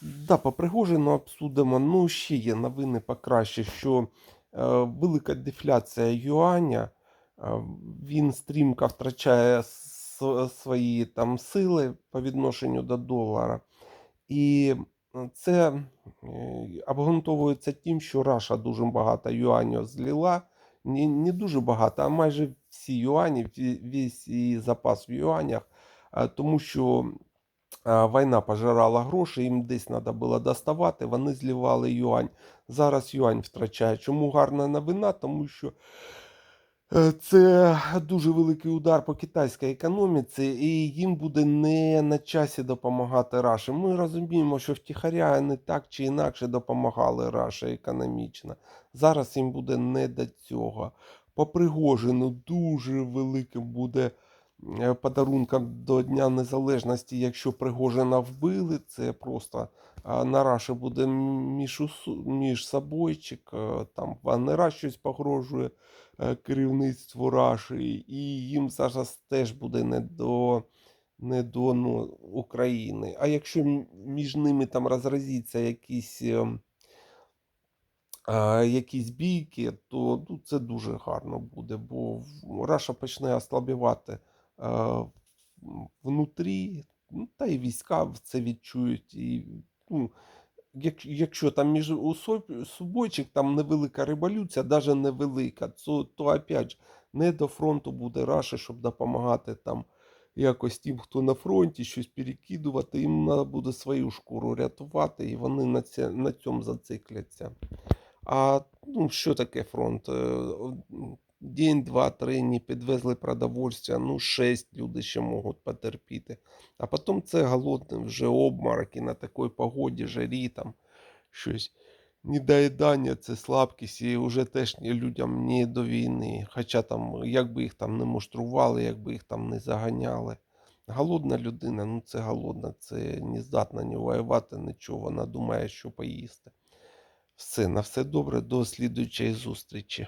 Да, по Пригожину обсудимо. Ну, ще є новини покраще, що е, велика дефляція юаня, е, він стрімко втрачає свої там сили по відношенню до долара. І це е, обґрунтовується тим, що Раша дуже багато юанів злила. Не, не дуже багато, а майже всі юані, весь її запас в юанях, тому що війна пожирала гроші, їм десь треба було доставати, вони зливали юань. Зараз юань втрачає. Чому гарна новина? Тому що Е, Це дуже великий удар по китайській економіці, і їм буде не на часі допомагати Раші. Ми розуміємо, що втіхаря не так чи інакше допомагали Раші економічно. Зараз їм буде не до цього. По Пригожину дуже великим буде подарунком до Дня Незалежності, якщо Пригожина вбили. Це просто а, на Раші буде між, між собойчик, е, там Ванера щось погрожує е, керівництву Раші, і їм зараз теж буде не до, не до ну, України. А якщо між ними там розразиться якісь, якісь бійки, то ну, це дуже гарно буде, бо Раша почне ослабівати е, внутрі, ну, та й війська це відчують. І, ну, як, якщо там між субойчик там невелика революція, навіть невелика, то, то опять же, не до фронту буде Раші, щоб допомагати там якось тим, хто на фронті, щось перекидувати, їм треба буде свою шкуру рятувати, і вони на, це, на цьому зацикляться. А ну, що таке фронт? День, два, три не підвезли продовольствя, ну, шесть люди ще можуть потерпіти. А потім це голодний вже обмороки на такій погоді, жарі, там щось. Недоїдання це слабкість, і вже теж людям не до війни. Хоча там, як би їх там не муштрували, як би їх там не заганяли. Голодна людина, ну це голодна, це не здатна ні воювати, нічого, вона думає, що поїсти. Все, на все добре, до слідуючої зустрічі.